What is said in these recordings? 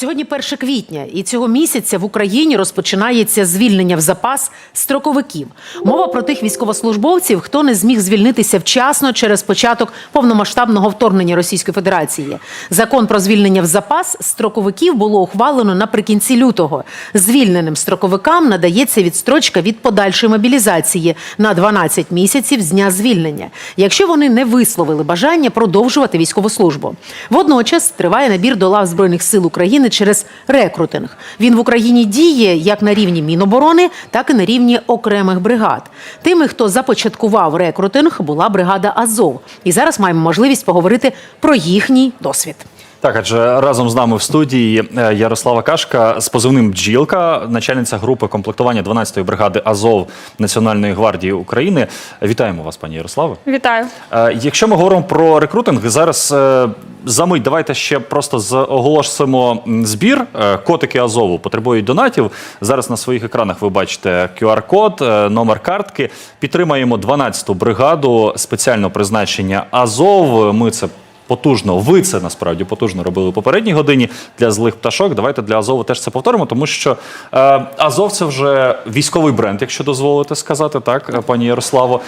Сьогодні 1 квітня, і цього місяця в Україні розпочинається звільнення в запас строковиків. Мова про тих військовослужбовців, хто не зміг звільнитися вчасно через початок повномасштабного вторгнення Російської Федерації. Закон про звільнення в запас строковиків було ухвалено наприкінці лютого. Звільненим строковикам надається відстрочка від подальшої мобілізації на 12 місяців з дня звільнення, якщо вони не висловили бажання продовжувати військову службу. Водночас триває набір до лав збройних сил України через рекрутинг. Він в Україні діє як на рівні Міноборони, так і на рівні окремих бригад. Тими, хто започаткував рекрутинг, була бригада Азов. І зараз маємо можливість поговорити про їхній досвід. Так, адже разом з нами в студії е, Ярослава Кашка з позивним Бджілка, начальниця групи комплектування 12-ї бригади Азов Національної гвардії України. Вітаємо вас, пані Ярославе. Вітаю. Е, Якщо ми говоримо про рекрутинг, зараз е, за мить давайте ще просто оголосимо збір. Котики Азову потребують донатів. Зараз на своїх екранах ви бачите QR-код, номер картки. Підтримаємо 12-ту бригаду спеціального призначення Азов. Ми це. Потужно, ви це насправді потужно робили у попередній годині для злих пташок. Давайте для Азову теж це повторимо, тому що е, Азов це вже військовий бренд, якщо дозволите сказати, так, е, пані Ярославо.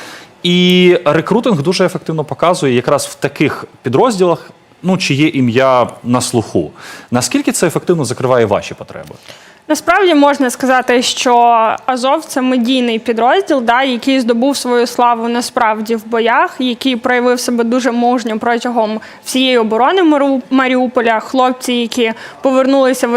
І рекрутинг дуже ефективно показує якраз в таких підрозділах, ну чи є ім'я на слуху. Наскільки це ефективно закриває ваші потреби? Насправді можна сказати, що Азов це медійний підрозділ, да, який здобув свою славу насправді в боях, який проявив себе дуже мужньо протягом всієї оборони Маріуполя. Хлопці, які повернулися,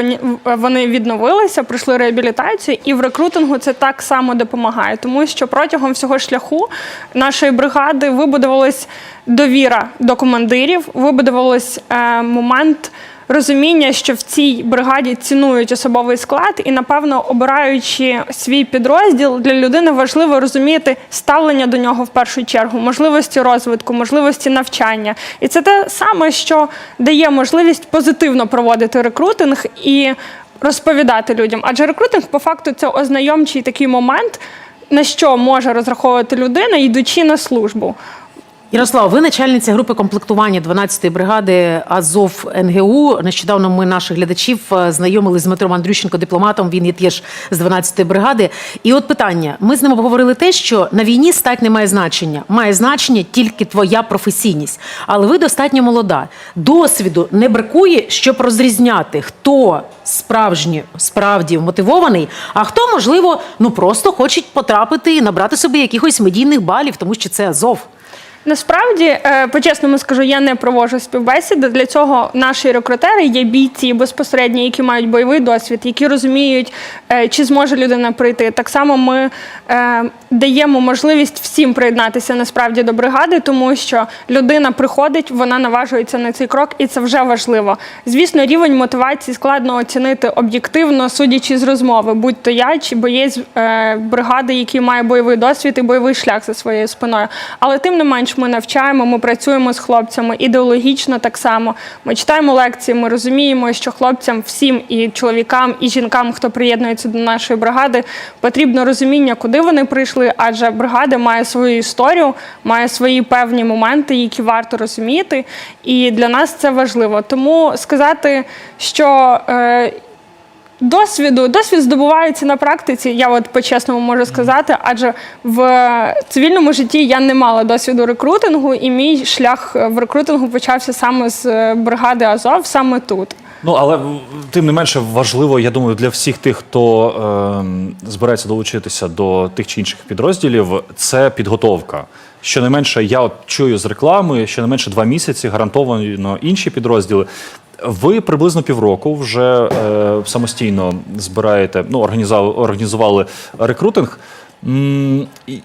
вони відновилися, пройшли реабілітацію, і в рекрутингу це так само допомагає, тому що протягом всього шляху нашої бригади вибудувалась довіра до командирів, вибудувалась е, момент розуміння, що в цій бригаді цінують особовий склад, і напевно, обираючи свій підрозділ, для людини важливо розуміти ставлення до нього в першу чергу, можливості розвитку, можливості навчання. І це те саме, що дає можливість позитивно проводити рекрутинг і розповідати людям. Адже рекрутинг, по факту, це ознайомчий такий момент, на що може розраховувати людина, йдучи на службу. Ярослав, ви начальниця групи комплектування 12-ї бригади Азов НГУ. Нещодавно ми наших глядачів е, знайомили з Дмитром Андрющенко, дипломатом. Він є теж з 12-ї бригади. І от питання: ми з ним обговорили те, що на війні стать не має значення. Має значення тільки твоя професійність. Але ви достатньо молода. Досвіду не бракує, щоб розрізняти, хто справжні справді мотивований, а хто, можливо, ну просто хоче потрапити і набрати собі якихось медійних балів, тому що це Азов. Насправді, е, по-чесному скажу, я не проводжу співбесіди. Для цього наші рекрутери є бійці безпосередньо, які мають бойовий досвід, які розуміють, е, чи зможе людина прийти. Так само ми е, даємо можливість всім приєднатися насправді до бригади, тому що людина приходить, вона наважується на цей крок, і це вже важливо. Звісно, рівень мотивації складно оцінити об'єктивно, судячи з розмови, будь то я чи боєць бригади, який має бойовий досвід і бойовий шлях за своєю спиною. Але тим не менш, ми навчаємо, ми працюємо з хлопцями ідеологічно так само. Ми читаємо лекції, ми розуміємо, що хлопцям всім і чоловікам, і жінкам, хто приєднується до нашої бригади, потрібно розуміння, куди вони прийшли, адже бригада має свою історію, має свої певні моменти, які варто розуміти. І для нас це важливо. Тому сказати, що е, Досвіду, досвід здобувається на практиці, я от по-чесному можу сказати, адже в цивільному житті я не мала досвіду рекрутингу, і мій шлях в рекрутингу почався саме з е, бригади Азов, саме тут. Ну, але тим не менше важливо, я думаю, для всіх тих, хто ем, збирається долучитися до тих чи інших підрозділів, це підготовка. Щонайменше, я от чую з реклами, щонайменше два місяці гарантовано інші підрозділи. Ви приблизно півроку вже е, самостійно збираєте, ну, організували, організували рекрутинг.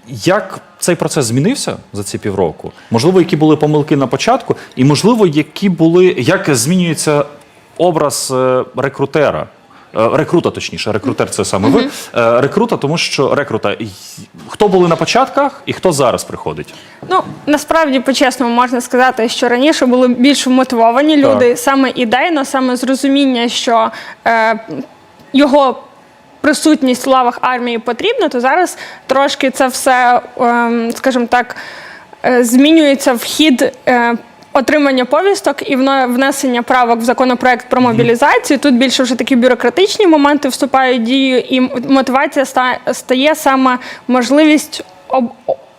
Як цей процес змінився за ці півроку? Можливо, які були помилки на початку, і можливо, які були, як змінюється образ е, рекрутера. Е, Рекрута, точніше, рекрутер це саме ви. Е, Рекрута, тому що рекрута. Хто були на початках і хто зараз приходить? Ну насправді по-чесному можна сказати, що раніше були більш вмотивовані люди, саме ідейно, саме з розуміння, що е, його. Присутність в лавах армії потрібна, то зараз трошки це все, ем, скажімо так, е, змінюється в хід е, Отримання повісток і внесення правок в законопроект про мобілізацію. Тут більше вже такі бюрократичні моменти вступають в дію, і мотивація ста- стає саме можливість об-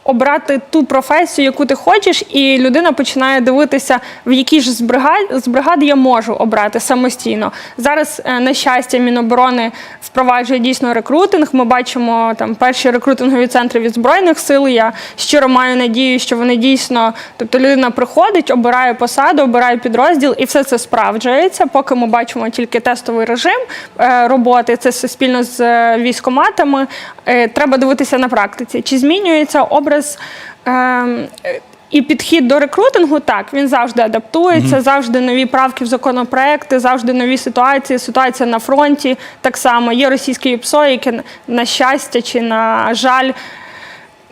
обрати ту професію, яку ти хочеш, і людина починає дивитися, в якій ж з бригад, з бригад я можу обрати самостійно. Зараз, е, на щастя, Міноборони впроваджує дійсно рекрутинг. Ми бачимо там перші рекрутингові центри від збройних сил. Я щиро маю надію, що вони дійсно, тобто людина приходить, обирає посаду, обирає підрозділ, і все це справджується. Поки ми бачимо тільки тестовий режим е, роботи, це спільно з е, військоматами. Треба дивитися на практиці, чи змінюється образ. Ем, е, і підхід до рекрутингу так він завжди адаптується, завжди нові правки в законопроекти, завжди нові ситуації. Ситуація на фронті так само. Є російське ПСО, яке на щастя чи на жаль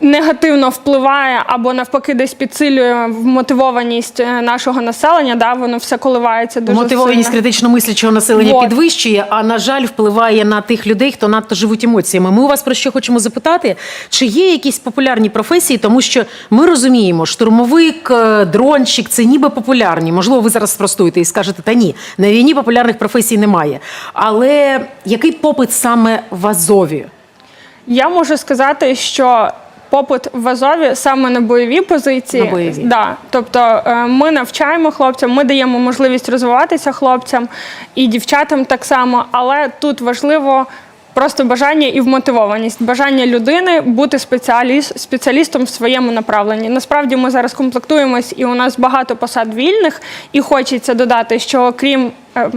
негативно впливає або навпаки десь підсилює вмотивованість е, нашого населення. Да, воно все коливається дуже Мотивованість сильно. критично мислячого населення Вот. підвищує, а на жаль, впливає на тих людей, хто надто живуть емоціями. Ми у вас про що хочемо запитати? Чи є якісь популярні професії, тому що ми розуміємо, штурмовик, е, дронщик це ніби популярні. Можливо, ви зараз спростуєте і скажете, та ні, на війні популярних професій немає. Але який попит саме в Азові? Я можу сказати, що попит в Азові саме на бойові позиції. На бойові. Да. Тобто е, ми навчаємо хлопцям, ми даємо можливість розвиватися хлопцям і дівчатам так само, але тут важливо. Просто бажання і вмотивованість, бажання людини бути спеціаліст, спеціалістом в своєму направленні. Насправді ми зараз комплектуємось, і у нас багато посад вільних, і хочеться додати, що окрім е,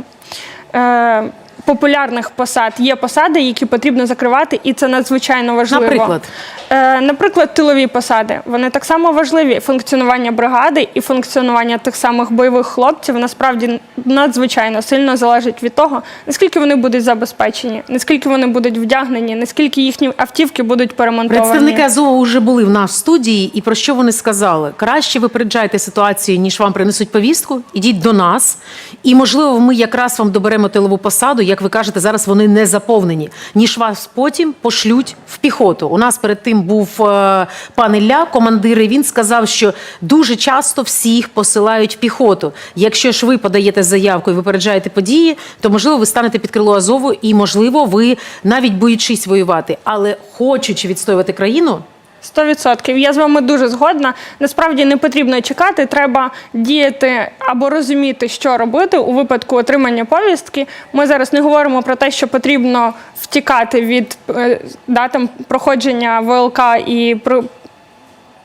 е, популярних посад є посади, які потрібно закривати, і це надзвичайно важливо. Наприклад? Е, наприклад, тилові посади. Вони так само важливі. Функціонування бригади і функціонування тих самих бойових хлопців насправді надзвичайно сильно залежить від того, наскільки вони будуть забезпечені, наскільки вони будуть вдягнені, наскільки їхні автівки будуть перемонтовані. Представники Азову вже були в нас в студії, і про що вони сказали? Краще випереджайте ситуацію, ніж вам принесуть повістку. Ідіть до нас, і можливо, ми якраз вам доберемо тилову посаду. Як ви кажете, зараз вони не заповнені, ніж вас потім пошлють в піхоту. У нас перед тим був е, пан Ілля, командир. і Він сказав, що дуже часто всіх посилають в піхоту. Якщо ж ви подаєте заявку і випереджаєте події, то можливо ви станете під крило Азову, і можливо, ви навіть боючись воювати, але хочучи відстоювати країну. Сто відсотків. Я з вами дуже згодна. Насправді не потрібно чекати, треба діяти або розуміти, що робити у випадку отримання повістки. Ми зараз не говоримо про те, що потрібно втікати від е, да, проходження ВЛК і про.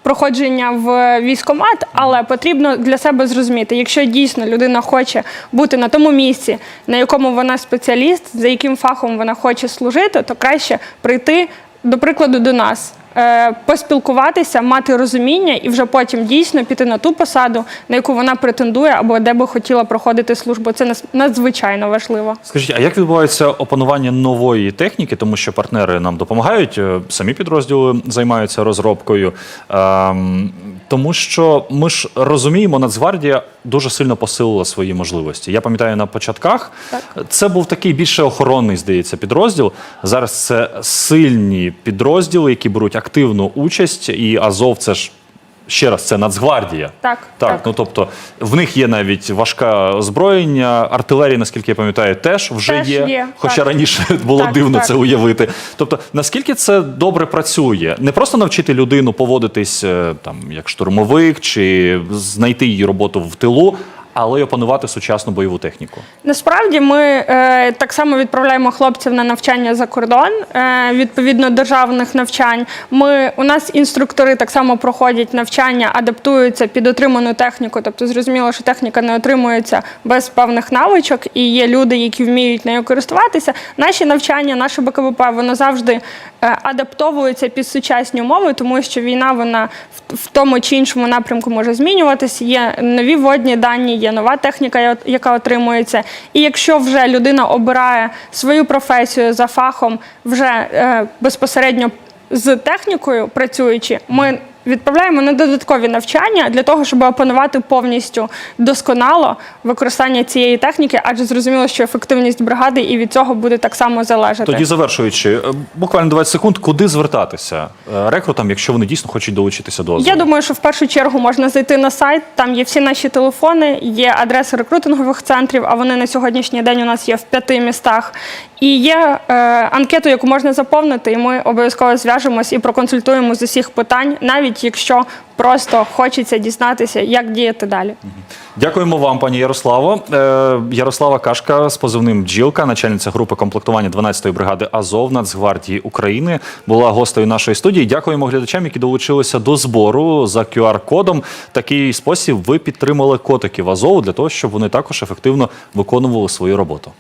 Проходження в військомат, але потрібно для себе зрозуміти, якщо дійсно людина хоче бути на тому місці, на якому вона спеціаліст, за яким фахом вона хоче служити, то краще прийти, до прикладу, до нас, поспілкуватися, мати розуміння і вже потім дійсно піти на ту посаду, на яку вона претендує, або де би хотіла проходити службу. Це надзвичайно важливо. Скажіть, а як відбувається опанування нової техніки, тому що партнери нам допомагають, е, самі підрозділи займаються розробкою. Тому що ми ж розуміємо, Нацгвардія дуже сильно посилила свої можливості. Я пам'ятаю на початках це був такий більше охоронний, здається, підрозділ. Зараз це сильні підрозділи, які беруть активну участь, і Азов це ж. Ще раз, це Нацгвардія. Так, так. так. Ну тобто в них є навіть важке озброєння, артилерія, наскільки я пам'ятаю, теж вже Теж є. є, Хоча так. раніше було Так, дивно так. це уявити. Тобто, наскільки це добре працює? Не просто навчити людину поводитись е, там як штурмовик чи знайти її роботу в тилу, але й опанувати сучасну бойову техніку. Насправді ми е, так само відправляємо хлопців на навчання за кордон, е, відповідно державних навчань. Ми у нас інструктори так само проходять навчання, адаптуються під отриману техніку. Тобто, зрозуміло, що техніка не отримується без певних навичок, і є люди, які вміють нею користуватися. Наші навчання, наше БКВП, воно завжди е, адаптовується під сучасні умови, тому що війна вона в, в тому чи іншому напрямку може змінюватися. Є нові водні дані, є нова техніка, яка отримується. І якщо вже людина обирає свою професію за фахом, вже е, безпосередньо з технікою працюючи, ми відправляємо на додаткові навчання для того, щоб опанувати повністю досконало використання цієї техніки, адже зрозуміло, що ефективність бригади і від цього буде так само залежати. Тоді завершуючи, е, буквально 20 секунд, куди звертатися е, рекрутам, якщо вони дійсно хочуть долучитися до Азову? Я думаю, що в першу чергу можна зайти на сайт. Там є всі наші телефони, є адреси рекрутингових центрів. А вони на сьогоднішній день у нас є в п'яти містах. І є е, анкету, яку можна заповнити, і ми обов'язково зв'яжемось і проконсультуємо з усіх питань, навіть якщо просто хочеться дізнатися, як діяти далі. Дякуємо вам, пані Ярославо. Е, Ярослава Кашка з позивним Бджілка, начальниця групи комплектування 12-ї бригади Азов Нацгвардії України, була гостею нашої студії. Дякуємо глядачам, які долучилися до збору за QR-кодом. Такий спосіб ви підтримали котиків Азову для того, щоб вони також ефективно виконували свою роботу.